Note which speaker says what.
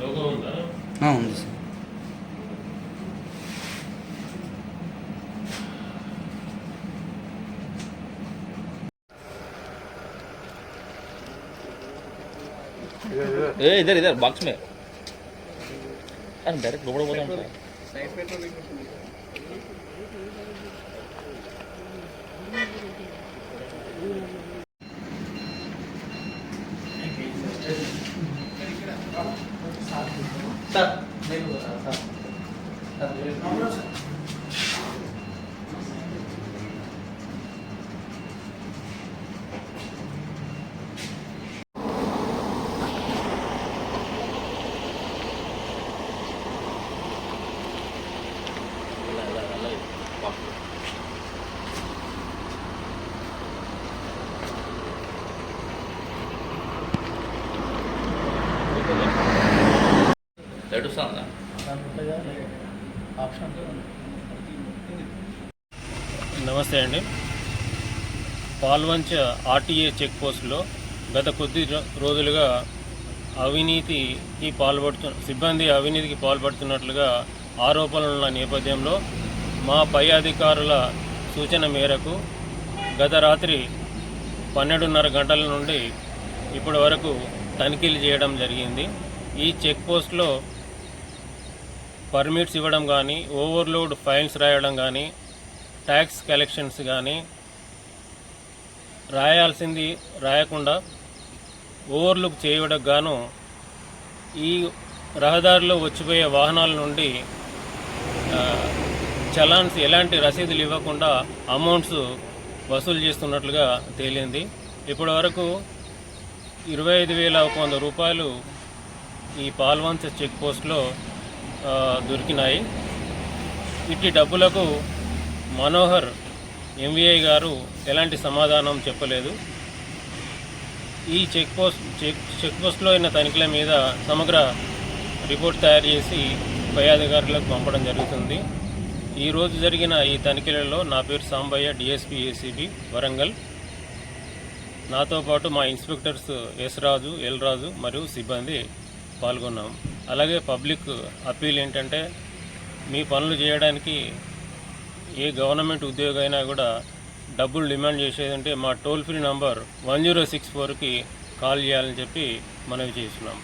Speaker 1: Logo ఉందా
Speaker 2: ఆ, ఉంది సార్
Speaker 3: ए इधर इधर बॉक्स में अरे डायरेक्ट 但那个他，他就是。
Speaker 1: నమస్తే అండి. పాల్వంచ ఆర్టీఏ చెక్ పోస్టులో గత కొద్ది రోజులుగా అవినీతికి పాల్పడుతు సిబ్బంది అవినీతికి పాల్పడుతున్నట్లుగా ఆరోపణలు ఉన్న నేపథ్యంలో మా పై అధికారుల సూచన మేరకు గత రాత్రి పన్నెండున్నర గంటల నుండి ఇప్పటి వరకు తనిఖీలు చేయడం జరిగింది. ఈ చెక్ పోస్ట్లో పర్మిట్స్ ఇవ్వడం కానీ ఓవర్లోడ్ ఫైల్స్ రాయడం కానీ ట్యాక్స్ కలెక్షన్స్ కానీ రాయాల్సింది రాయకుండా ఓవర్లుక్ చేయడం గాను ఈ రహదారిలో వచ్చిపోయే వాహనాల నుండి చలాన్స్ ఎలాంటి రసీదులు ఇవ్వకుండా అమౌంట్స్ వసూలు చేస్తున్నట్లుగా తేలింది. ఇప్పటి వరకు ఇరవై ఐదు వేల ఒక వంద రూపాయలు ఈ పాల్వంచ చెక్ పోస్ట్లో దొరికినాయి. ఇట్టి డబ్బులకు మనోహర్ ఎంవీఐ గారు ఎలాంటి సమాధానం చెప్పలేదు. ఈ చెక్ పోస్ట్ చెక్ చెక్ పోస్ట్లో అయిన తనిఖీల మీద సమగ్ర రిపోర్ట్ తయారు చేసి పై అధికారులకు పంపడం జరుగుతుంది. ఈరోజు జరిగిన ఈ తనిఖీలలో నా పేరు సాంబయ్య డిఎస్పీ ఏసీబీ వరంగల్. నాతో పాటు మా inspectors S Raju L Raju మరియు సిబ్బంది పాల్గొన్నాం. అలాగే పబ్లిక్ అప్పీల్ ఏంటంటే మీ పనులు చేయడానికి ఏ గవర్నమెంట్ ఉద్యోగం అయినా కూడా డబ్బులు డిమాండ్ చేసేది అంటే మా toll free number one zero six ఫోర్కి కాల్ చేయాలని చెప్పి మనవి చేస్తున్నాం.